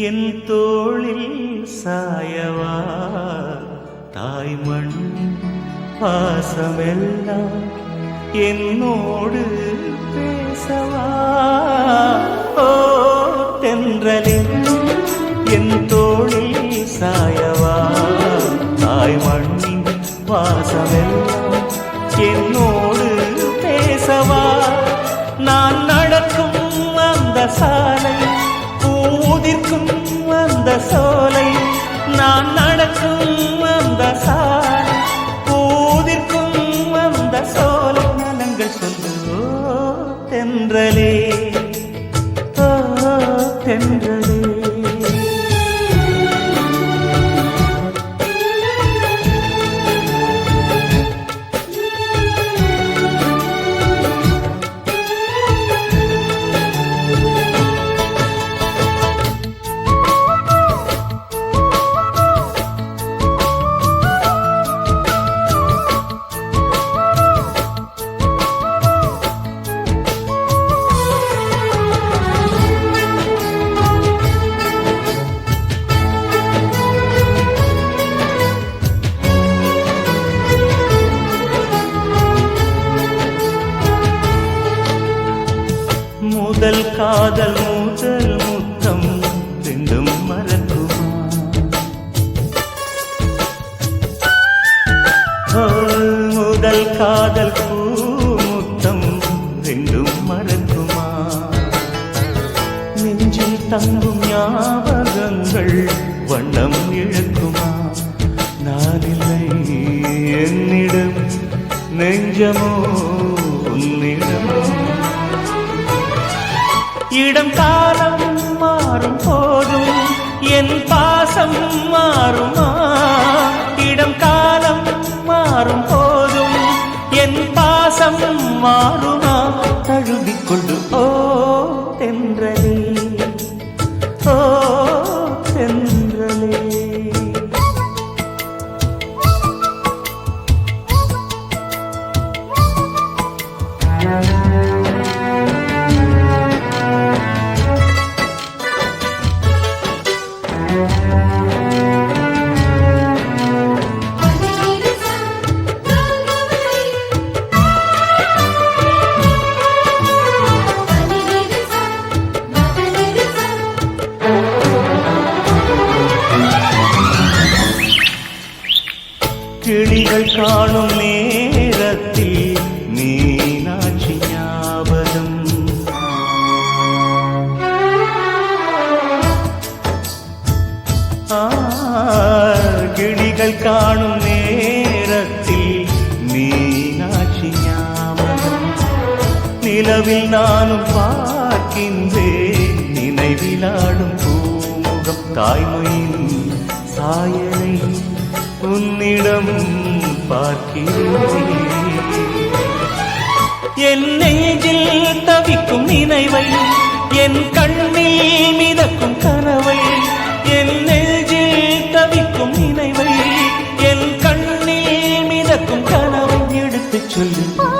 என் தோளில் சாயவா? தாய் மண் பாசமெல்லாம் என்னோடு பேசவா? ஓ தென்றலில் என் தோளில் சாயவா? தாய் மண்ணின் பாசமெல்லாம் என்னோடு பூதிர்க்கும் அந்த சோலை நான் நடக்கும் அந்த சாலை. போதிற்கும் அந்த சோலை நலங்கள் சொல்லோ தென்றலே. முதல் காதல் முதல் முத்தம் ரெண்டும் மறக்குமா? முதல் காதல் பூ முத்தம் ரெண்டும் மறக்குமா? நெஞ்சில் தங்கும் ஞாபகங்கள் வண்ணம் இழக்குமா? நானில்லை என்னிடம் நெஞ்சமோ இடம் காலம் மாறும் போதும் என் பாசம் மாறுமா? இடம் காலம் மாறும் போதும் என் பாசம் மாறுமா? தழுவிக்கொண்டு ஓ தென்றலே. ஓ தென்றலே. കിളികൾ കാണും നേരത്തിൽ മീനാക്ഷി ഞാപകം കിളികൾ കാണും നേരത്തിൽ മീനാക്ഷി ഞാപകം നിലവിൽ നാനും പാക്കിന്റെ നിലവിലാടും പൂമുഖം. തായ്മയിൽ സായനയിൽ உன்னிடம் பார்க்கிறேன். என் நெஞ்சில் தவிக்கும் நினைவை என் கண்ணில் மிதக்கும் கனவை என் நெஞ்சில் தவிக்கும் நினைவை என் கண்ணில் மிதக்கும் கனவை எடுத்துச் சொல்லு.